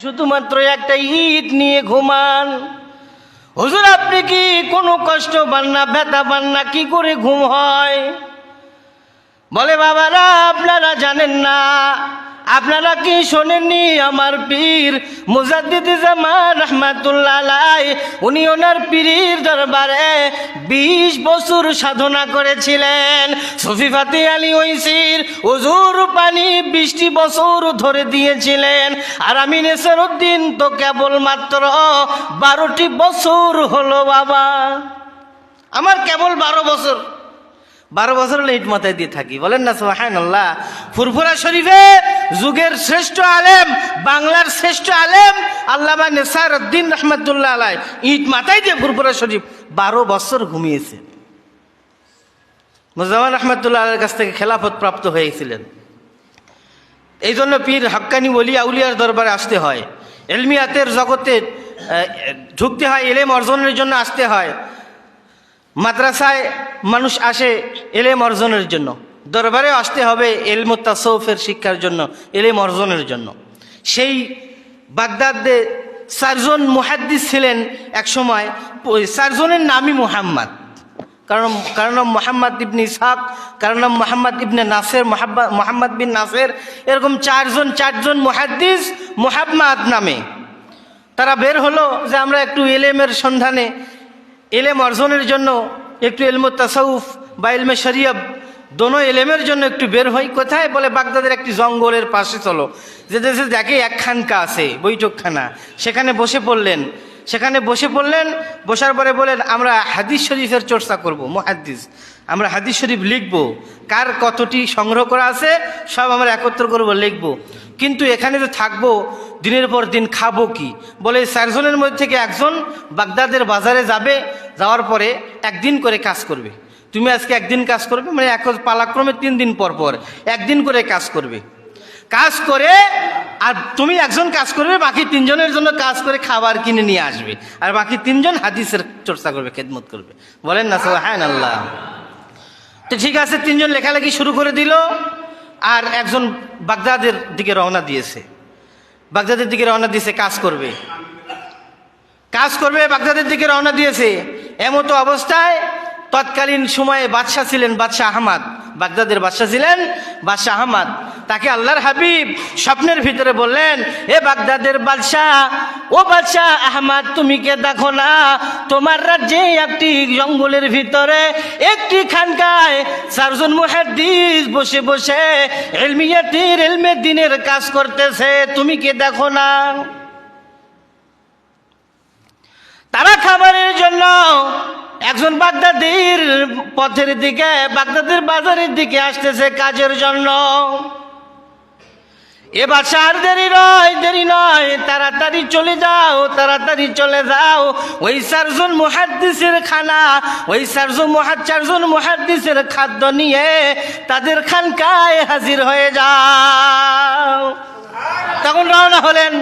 শুধুমাত্র একটা ঈদ নিয়ে ঘুমান। হুজুর, আপনি কি কোনো কষ্ট পান না, ব্যথা পান না? কি করে ঘুম হয়? বলে, বাবারা, আপনারা জানেন না আপনারা কি শোনেননি আমার পীর মুজাদ্দিদ জামান রহমাতুল্লাহ উনি ওনার পীরের দরবারে বিশ বছর সাধনা করেছিলেন। সফি ফাতে আলী ঐসির হুজুর পানি বৃষ্টি বছর ধরে দিয়েছিলেন। আর আমি নেসার উদ্দিন তো কেবল মাত্র বারোটি বছর হলো বাবা। আমার কেবল বারো বছর। বারো বছর হলে ইট মাথায় দিয়ে থাকি। বলেন না সোহান আল্লাহ ফুরফুরা শরীফে যুগের শ্রেষ্ঠ আলেম, বাংলার শ্রেষ্ঠ আলেম, আল্লামা নেসার উদ্দিন রহমতুল্লাহ আলাই ইট মাথায় দিয়ে ফুরফুরা শরীফ বারো বছর ঘুমিয়েছে। মুজামান রহমতুল্লাহ আলের কাছ থেকে খেলাফত প্রাপ্ত হয়েছিলেন। এই জন্য পীর হাক্কানি ওলি আউলিয়ার দরবারে আসতে হয়। এলমিয়াতের জগতে ঢুকতে হয়, এলেম অর্জনের জন্য আসতে হয়। মাদ্রাসায় মানুষ আসে এলেম অর্জনের জন্য। দরবারে আসতে হবে এলম তাসৌফের শিক্ষার জন্য, এলেম অর্জনের জন্য। সেই বাগদাদে চারজন মুহাদ্দিস ছিলেন একসময়, ওই চারজনের নামই মুহাম্মদ। কারণ কারণ মোহাম্মদ ইবনে ইসহাক, কারণ মোহাম্মদ ইবনে নাসের মোহাম্মদ বিন নাসের, এরকম চারজন চারজন মুহাদ্দিস মোহাম্মদ নামে। তারা বের হলো যে আমরা একটু এলেমের সন্ধানে এলেম অর্জনের জন্য একটু এলম তাসাউফ বা এলমে শরিয়ব দোনো এলেমের জন্য একটু বের হই। কোথায়? বলে বাগদাদের একটি জঙ্গলের পাশে চলো। যে দেশে দেখে একখানকা আছে, বৈঠকখানা। সেখানে বসে পড়লেন। সেখানে বসে পড়লেন, বসার পরে বলেন আমরা হাদিস শরীফের চর্চা করব, মহাদ্দিস। আমরা হাদিস শরীফ লিখব। কার কতটি সংগ্রহ করা আছে, সব আমরা একত্র করব, লিখব। কিন্তু এখানে তো থাকব, দিনের পর দিন খাব কি? বলে, চারজনের মধ্যে থেকে একজন বাগদাদের বাজারে যাবে, যাওয়ার পরে একদিন করে কাজ করবে। তুমি আজকে একদিন কাজ করবে মানে এক পালাক্রমে তিন দিন পর পর একদিন করে কাজ করবে। কাজ করে, আর তুমি একজন কাজ করবে, বাকি তিনজনের জন্য কাজ করে খাবার কিনে নিয়ে আসবে। আর বাকি তিনজন হাদিসের চর্চা করবে, খেদমত করবে। বলেন না সব হ্যাঁ আল্লাহ তো ঠিক আছে, তিনজন লেখালেখি শুরু করে দিল, আর একজন বাগদাদের দিকে রওনা দিয়েছে। বাগদাদের দিকে রওনা দিয়েছে, কাজ করবে। কাজ করবে, বাগদাদের দিকে রওনা দিয়েছে। এমতো অবস্থায় তৎকালীন সময়ে বাদশাহ ছিলেন বাদশাহ আহমাদ। বাগদাদের বাদশাহ ছিলেন বাদশাহ আহমাদ। তাকে আল্লাহর হাবিব স্বপ্নের ভিতরে বললেন, এ বাগদাদের বাদশাহ, ও বাদশাহ আহমাদ, তুমি কে দেখো না? তোমার রাজ্যে একটি জঙ্গলের ভিতরে একটি খানকায় চারজন মুহাদ্দিস বসে বসে এলমিয়াতির এলমে দিনের কাজ করতেছে। তুমি কে দেখো না? তারা খাবারের জন্য একজন বাগদাদির পথের দিকে, বাগদাদের বাজারের দিকে আসতেছে কাজের জন্য। এ বাচ্চা আর দেরি নয় দেরি নয়, তাড়াতাড়ি চলে যাও, তাড়াতাড়ি চলে যাও। ওই চারজন মহাদ্দিসের খানা, ওই চারজন মহা, চারজন মহাদ্দিসের খাদ্য নিয়ে তাদের খানকায় হাজির হয়ে যাও। তখন রওনা হলেন,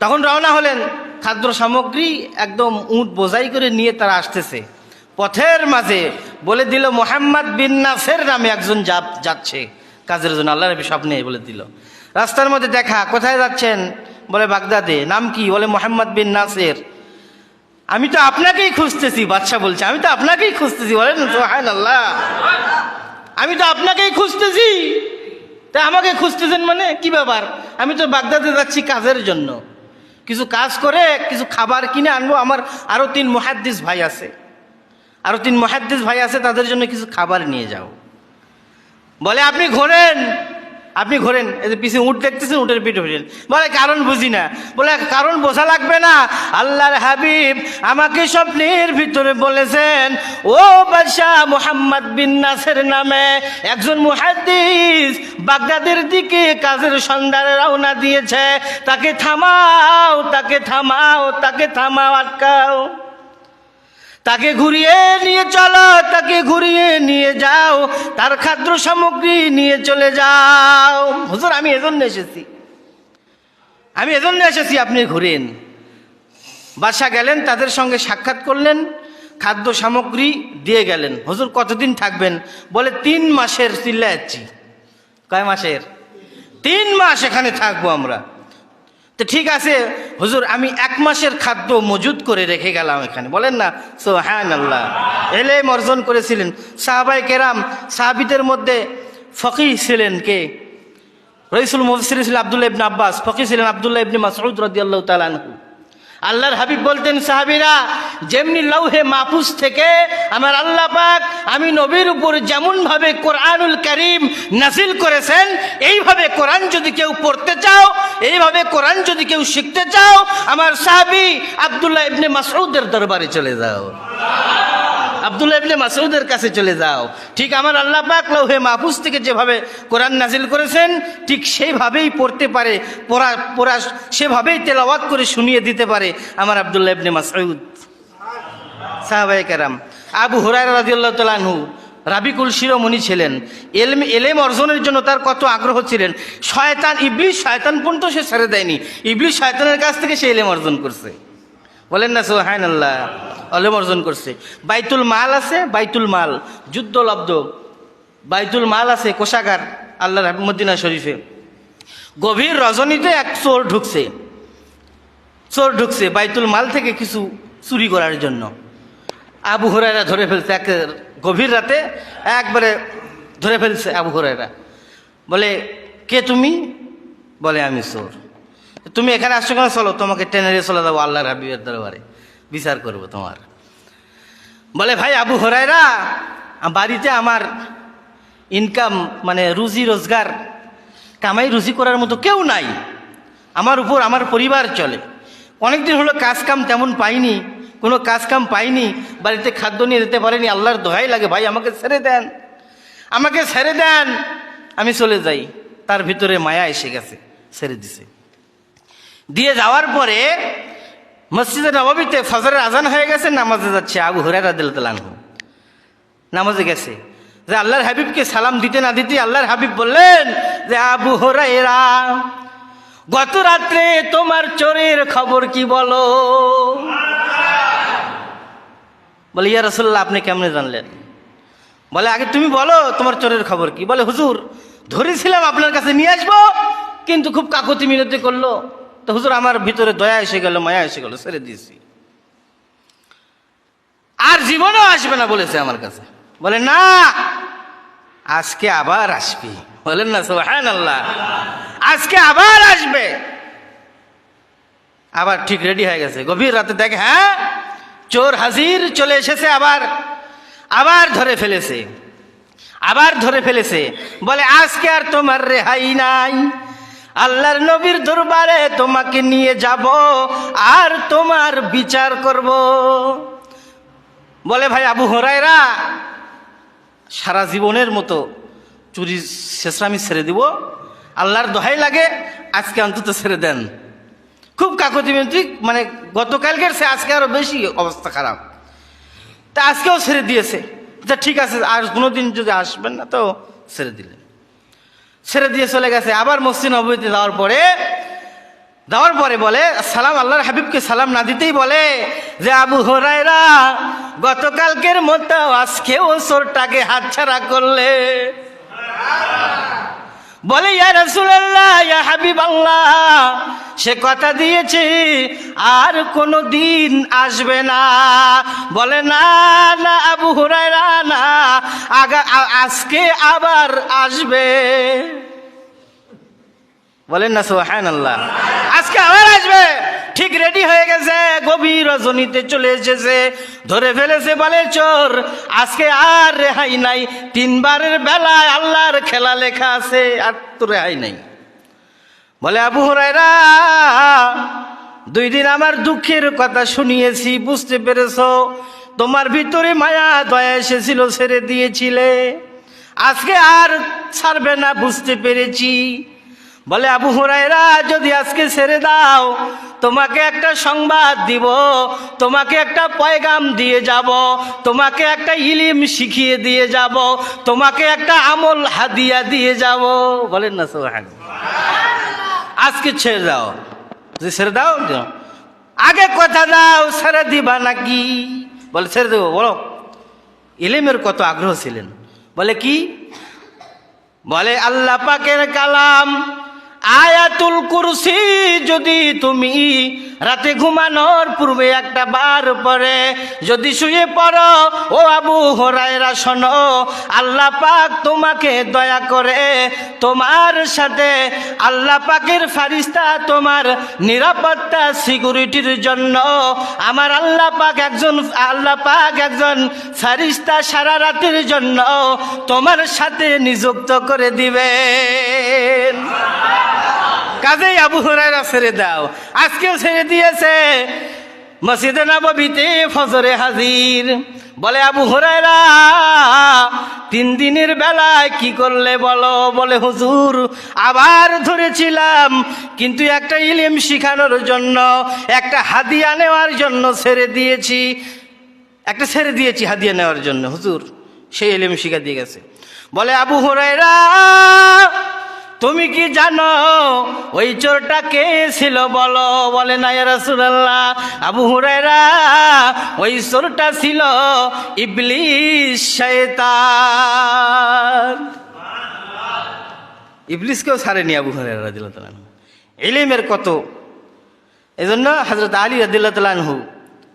তখন রওনা হলেন। খাদ্য সামগ্রী একদম উঁট বোঝাই করে নিয়ে তারা আসতেছে। পথের মাঝে বলে দিল, মোহাম্মদ বিন নাসের নামে একজন যাচ্ছে। কাজের জন্য আল্লাহ নবী স্বপ্নে বলে দিল। রাস্তার মধ্যে দেখা, কোথায় যাচ্ছেন? বলে বাগদাদে। নাম কি? বলে, মোহাম্মদ বিন নাসের। আমি তো আপনাকেই খুঁজতেছি, বাদশা বলছে। আমি তো আপনাকেই খুঁজতেছি। বলেন সোহান আল্লাহ আমি তো আপনাকেই খুঁজতেছি। তা আমাকে খুঁজতেছেন মানে কি ব্যাপার? আমি তো বাগদাদে যাচ্ছি কাজের জন্য। কিছু কাজ করে, কিছু খাবার কিনে আনব। আমার আরও তিন মহাদ্দিস ভাই আছে। আরও তিন মহাদ্দিস ভাই আছে, তাদের জন্য কিছু খাবার নিয়ে যাও। বলে, আপনি ঘোরেন আপনি ঘোরেন, এই যে পিছিয়ে উঠ দেখতেছেন উঠের পিঠে ফিরেন বলে, কারণ বুঝি না। বলে, কারণ বোঝা লাগবে না। আল্লাহর হাবিব আমাকে স্বপ্নের ভিতরে বলেছেন, ও বাদশাহ মোহাম্মদ বিন নাসের নামে একজন মুহাদ্দিস বাগদাদের দিকে কাজের সন্ধানে রওনা দিয়েছে। তাকে থামাও তাকে থামাও তাকে থামাও, আটকাও। তাকে ঘুরিয়ে নিয়ে চলো, তাকে ঘুরিয়ে নিয়ে যাও, তার খাদ্য সামগ্রী নিয়ে চলে যাও। হুজুর, আমি এজন্য এসেছি। আমি এজন্য এসেছি, আপনি ঘুরেন। বাসা গেলেন, তাদের সঙ্গে সাক্ষাৎ করলেন, খাদ্য সামগ্রী দিয়ে গেলেন। হুজুর, কতদিন থাকবেন? বলে, তিন মাসের চিল্লা যাচ্ছি কয় মাসের? তিন মাস এখানে থাকব আমরা। তো ঠিক আছে, হুজুর, আমি এক মাসের খাদ্য মজুদ করে রেখে গেলাম এখানে। বলেন না সো হ্যাঁ আল্লাহ এলে অর্জন করেছিলেন। সাহাবাই কেরাম, সাহাবিদের মধ্যে ফকি ছিলেন কে? রইসুল মুফসির ছিলেন আবদুল্লাহ ইবনে আব্বাস, ফকি ছিলেন আবদুল্লাহ ইবনে মাসউদ রদিয়াল্লাহ তাআলা আনহু। আল্লাহর হাবিব বলতেন, সাহাবিরা, যেমনি লৌহে মাহফুজ থেকে আমার আল্লাহ পাক আমি নবীর উপর যেমন ভাবে কোরআনুল করিম নাজিল করেছেন, এইভাবে কোরআন যদি কেউ পড়তে চাও, এইভাবে কোরআন যদি কেউ শিখতে চাও, আমার সাহাবি আবদুল্লাহ ইবনে মাসউদের দরবারে চলে যাও। আবদুল্লাহ ইবনে মাসউদের কাছে চলে যাও। ঠিক আমার আল্লাহ পাক লৌহে মাহফুজ থেকে যেভাবে কোরআন নাজিল করেছেন, ঠিক সেইভাবেই পড়তে পারে, পড়া পড়া, সেভাবেই তেলাওয়াত করে শুনিয়ে দিতে পারে আমার আবদুল্লাহ ইবনে মাসউদ। সাহাবায়ে কেরাম, আবু হুরায়রা রাদিয়াল্লাহু তাআলা আনহু, রাবিকুল শিরোমণি ছিলেন। এলম, এলেম অর্জনের জন্য তার কত আগ্রহ ছিলেন। শয়তান ইবলিশ শয়তান পর্যন্ত সে ছেড়ে দেয়নি। ইবলিশ শয়তানের কাছ থেকে সে এলেম অর্জন করছে। বলেন না সোহান আল্লাহ এলেম অর্জন করছে। বাইতুল মাল আছে, বাইতুল মাল। যুদ্ধলব্ধ বাইতুল মাল আছে, কোষাগার আল্লাহ মদিনা শরীফে। গভীর রজনীতে এক চোর ঢুকছে। চোর ঢুকছে, বাইতুল মাল থেকে কিছু চুরি করার জন্য। আবু হুরায়রা ধরে ফেলছে, এক গভীর রাতে একবারে ধরে ফেলছে আবু হুরায়রা। বলে, কে তুমি? বলে, আমি চোর। তুমি এখানে আসছো কেন? চলো, তোমাকে টেনে চলে যাব আল্লাহর হাবিবের দরবারে। বিচার করব তোমার। বলে, ভাই, আবু হরাইরা বাড়িতে আমার ইনকাম মানে রুজি রোজগার, কামাই রুজি করার মতো কেউ নাই। আমার উপর আমার পরিবার চলে। অনেকদিন হলো কাজ কাম তেমন পাইনি, কোনো কাজ কাম পাইনি, বাড়িতে খাদ্য নিয়ে যেতে পারেনি, আল্লাহর দোহাই লাগে, ভাই, আমাকে ছেড়ে দেন, আমাকে ছেড়ে দেন, আমি চলে যাই। তার ভিতরে মায়া এসে গেছে, ছেড়ে দিছে। দিয়ে যাওয়ার পরে মসজিদে নবাবিতে ফজরের আজান হয়ে গেছে, নামাজে যাচ্ছে আবু দিল তালানহু নামাজে গেছে। যে আল্লাহর হাবিবকে সালাম দিতে না দিতে আল্লাহর হাবিব বললেন, যে আবু হুরাইরা গত রাত্রে তোমার চোরের খবর কি বলো? বলে, ইয়া রসুল্লাহ আপনি কেমনে জানলেন? বলে, আগে তুমি বলো তোমার চোরের খবর কি? বলে, হুজুর, ধরেছিলাম আপনার কাছে নিয়ে আসব, কিন্তু খুব কাকতি মিনতি করল। তো হুজুর, আমার ভিতরে দয়া এসে গেল, মায়া এসে গেল, ছেড়ে দিয়েছি। আর জীবনও আসবে না বলেছে আমার কাছে। বলে, না, আজকে আবার আসবি। বলেন না সোহান আল্লাহ আজকে আবার আসবে। আবার ঠিক রেডি হয়ে গেছে। গভীর রাতে দেখে হ্যাঁ চোর হাজির চলে এসেছে আবার আবার ধরে ফেলেছে। আবার ধরে ফেলেছে। বলে, আজকে আর তোমার রেহাই নাই। আল্লাহর নবীর দরবারে তোমাকে নিয়ে যাব আর তোমার বিচার করব। বলে ভাই আবু হরাইরা সারা জীবনের মতো চুরি শেষরামি ছেড়ে দিব। আল্লাহর দোহাই লাগে, আজকে অন্তত ছেড়ে দেন। খুব কাকতি মিনতি মানে গতকালকের সে আজকে আরও বেশি অবস্থা খারাপ। তা আজকেও ছেড়ে দিয়েছে। তা ঠিক আছে, আর কোনোদিন যদি আসবেন না তো ছেড়ে দিলেন। ছেড়ে দিয়ে চলে গেছে। আবার মসজিদ নবীতে যাওয়ার পরে দেওয়ার পরে বলে, সালাম, আল্লাহর হাবিবকে সালাম না দিতেই বলে যে, আবু হরাইরা গতকালকের মতো আজকেও চোরটাকে হাতছাড়া করলে। বলে, ইয়া রাসূলুল্লাহ, ইয়া হাবিবাল্লাহ, সে কথা দিয়েছে, আর কোনো দিন আসবে না। বলে, না না, আবু হুরায়রা, না, আগা আজকে আবার আসবে। বলেন না সোহান আল্লাহ আজকে আবার আসবে। ঠিক রেডি হয়ে গেছে, গভীর রজনীতে চলে এসেছে। ধরে ফেলেছে বলে চোর, আজকে আর রেহাই নাই। তিনবারের বেলায় আল্লাহর খেলা লেখা আছে, আর তো রেহাই নাই। বলে, আবু হরাইরা দুই দিন আমার দুঃখের কথা শুনিয়েছি, বুঝতে পেরেছ? তোমার ভিতরে মায়া, দয়া এসেছিল, ছেড়ে দিয়েছিলে। আজকে আর ছাড়বে না, বুঝতে পেরেছি। বলে, আবু হুরাইরা যদি আজকে ছেড়ে দাও, তোমাকে একটা সংবাদ দিব, তোমাকে একটা পয়গাম দিয়ে যাব, তোমাকে একটা ইলিম শিখিয়ে দিয়ে যাব, তোমাকে একটা আমল হাদিয়া দিয়ে যাব। বলেন না সোহান আজকে ছেড়ে দাও। যে ছেড়ে দাও। আগে কথা দাও, ছেড়ে দিবা নাকি? বলে, ছেড়ে দেবো, বলো। ইলিমের কত আগ্রহ ছিলেন? বলে, কি? বলে, আল্লাহ পাকের কালাম আয়াতুল কুরসি যদি তুমি রাতে ঘুমানোর পূর্বে একটা বার পরে যদি শুয়ে পড়ো, ও আবু হরাইরা শোনো, আল্লাহ পাক তোমাকে দয়া করে তোমার সাথে, আল্লাহ পাকের ফারিস্তা তোমার নিরাপত্তা সিকিউরিটির জন্য, আমার আল্লাহ পাক একজন, আল্লাহ পাক একজন ফারিস্তা সারা রাতের জন্য তোমার সাথে নিযুক্ত করে দিবেন কাজেই আবু হুরায়রা ছেড়ে দাও। আজকেও ছেড়ে দিয়েছে। মসজিদে নববীতে ফজরে হাজির। বলে আবু হুরায়রা, তিন দিনের বেলায় কি করলে বলো? বলে, হুজুর, আবার ধরেছিলাম। কিন্তু একটা ইলিম শিখানোর জন্য, একটা হাদিয়া নেওয়ার জন্য ছেড়ে দিয়েছি। একটা ছেড়ে দিয়েছি হাদিয়া নেওয়ার জন্য। হুজুর সেই এলিম শিখা দিয়ে গেছে। বলে আবু হুরায়রা তুমি কি জানো ওই চোরটা কে ছিল বলো? বলে না রাসুলাল্লাহ। আবু হুরায়রা, ওই চোরটা ছিল ইবলিস শয়তান। ইবলিসকেও ছাড়েনি আবু হুরায়রা রাদিয়াল্লাহু তাআলা আনহু। ইলিমের কত। এজন্য হজরত আলী রাদিল্লাহ তালানহু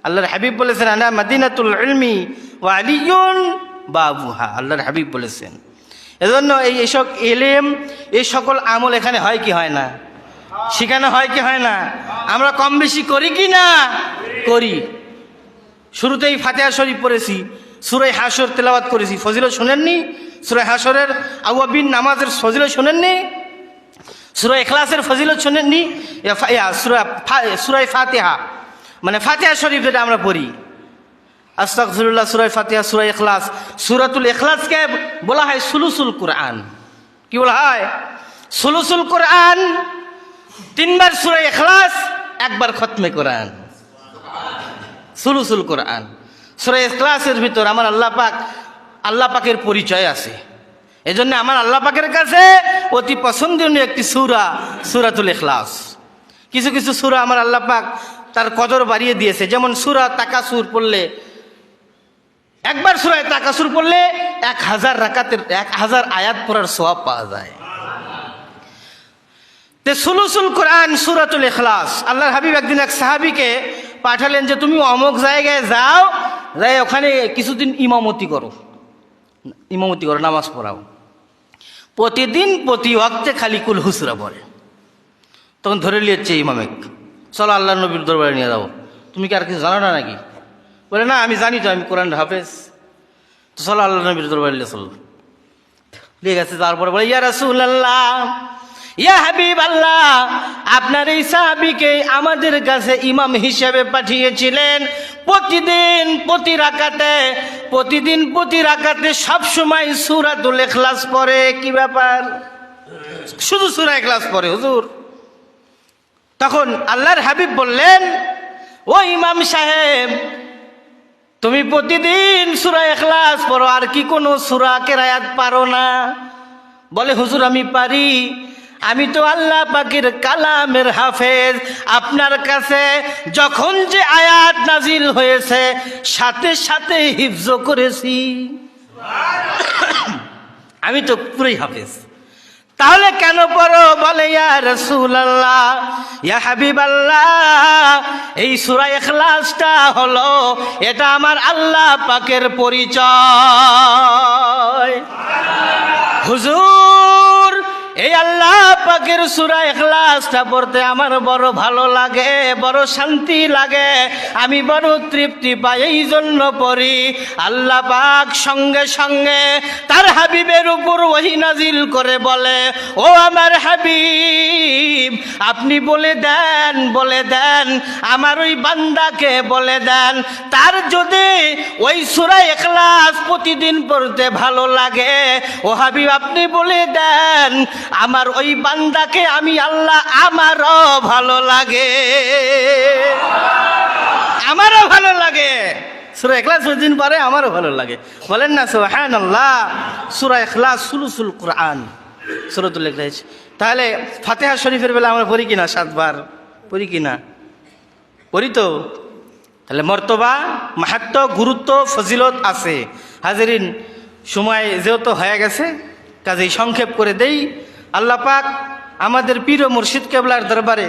আল্লাহর হাবিব বলেছেন, আনা মাদিনাতুল ইলমি ও আলিয়ুন বাবুহা। আল্লাহর হাবিব বলেছেন এজন্য এই এসব এলেম এই সকল আমল এখানে হয় কি হয় না? শেখানো হয় কি হয় না? আমরা কম বেশি করি কি না? করি। শুরুতেই ফাতেহা শরীফ পড়েছি সুরাই হাসর তেলাওয়াত করেছি। ফজিলত শোনেননি? সুরাই হাসরের আউয়াবিন নামাজের ফজিলত শোনেননি? সুরা এখলাসের ফজিলত শোনেননি? সুরা সুরাই ফাতেহা। মানে ফাতেহা শরীফ যেটা আমরা পড়ি। আস্তাকফিরুল্লাহ সুরাই ফাতিহা সুরাই এখলাস সুরাতুল এখলাসকে বলা হয় সুলুসুল কোরআন। কি বলা হয়? সুলুসুল কোরআন, তিনবার সুরাই এখলাস একবার খতমে কোরআন। সুলুসুল কোরআন। সুরাই এখলাসের ভিতর আমার আল্লাহ পাক, আল্লাহ পাকের পরিচয় আছে। এজন্য আমার আল্লাহ পাকের কাছে অতি পছন্দনীয় একটি সুরা, সুরাতুল এখলাস কিছু কিছু সুরা আমার আল্লাহ পাক তার কদর বাড়িয়ে দিয়েছে। যেমন সুরা তাকাসুর পড়লে একবার সুরায় তাকাসুর পড়লে এক হাজার রাকাতের, এক হাজার আয়াত পড়ার সোয়াব পাওয়া যায়। তে সুলুসুল কোরআন, সুরাতুল ইখলাস। আল্লাহর হাবিব একদিন এক সাহাবিকে পাঠালেন যে, তুমি অমুক জায়গায় যাও, যাই ওখানে কিছুদিন ইমামতি করো। ইমামতি করো, নামাজ পড়াও। প্রতিদিন প্রতি ওয়াক্তে খালি কুল হুসরা পড়ে। তখন ধরে নিয়েছে ইমামেক, চলো আল্লাহ নবীর দরবারে নিয়ে যাব। তুমি কি আর কিছু জানো না নাকি? বলে, না, আমি জানি তো, আমি কোরআন হাফেজ। তো চলো আল্লাহ নবীর দরবারে চলো ঠিক আছে, তারপরে বলে, ইয়া রাসূলুল্লাহ, ইয়া হাবিব আল্লাহ আপনার এই সাহাবিকে আমাদের কাছে ইমাম হিসেবে পাঠিয়েছিলেন প্রতিদিন, প্রতি রাকাতে, প্রতিদিন, প্রতি রাকাতে সবসময় সুরা সুরাতুল এখলাস পড়ে। কি ব্যাপার? শুধু সুরা এখলাস পড়ে, হুজুর। তখন আল্লাহর হাবিব বললেন, ও ইমাম সাহেব তুমি প্রতিদিন সুরা এখলাস পড়ো আর কি কোনো সুরা কেরায়াত পারো না? বলে হুজুর আমি পারি। আমি তো আল্লাহ পাকের কালামের হাফেজ। আপনার কাছে যখন যে আয়াত নাজিল হয়েছে সাথে সাথে হিফজ করেছি। আমি তো পুরোই হাফেজ। তাহলে কেন পড়ো? বলে, ইয়া ইয়া এই সুরা এখলাসটা হলো, এটা আমার আল্লাহ পাকের পরিচয়। হুজুর এই আল্লাহ পাকের সুরা এখলাসটা পড়তে আমার বড় ভালো লাগে, বড় শান্তি লাগে। আমি বড় তৃপ্তি পাই এই জন্য পড়ি। আল্লাহ পাক সঙ্গে সঙ্গে তার হাবিবের উপর ওহি নাজিল করে বলে, ও আমার হাবিব, আপনি বলে দেন বলে দেন, আমার ওই বান্দাকে বলে দেন। তার যদি ওই সুরা এখলাস প্রতিদিন পড়তে ভালো লাগে, ও হাবিব, আপনি বলে দেন আমার ওই বান্দাকে আমি আল্লাহ আমারও ভালো লাগে। আমারও ভালো লাগে। সুরা এখলাস দিন পরে আমারও ভালো লাগে। বলেন না সোহান আল্লাহ সুরা এখলাস সুলুসুল কোরআন। সুরতুল এখলাস তাহলে ফাতেহা শরীফের বেলা আমরা পড়ি কিনা সাতবার? পড়ি কিনা? পড়ি তো। তাহলে মর্তবা মাহাত্ম গুরুত্ব, ফজিলত আছে। হাজারিন, সময় যেহেতু হয়ে গেছে, কাজেই সংক্ষেপ করে দেই। আল্লাহ পাক আমাদের পীর মুর্শিদ কেবলার দরবারে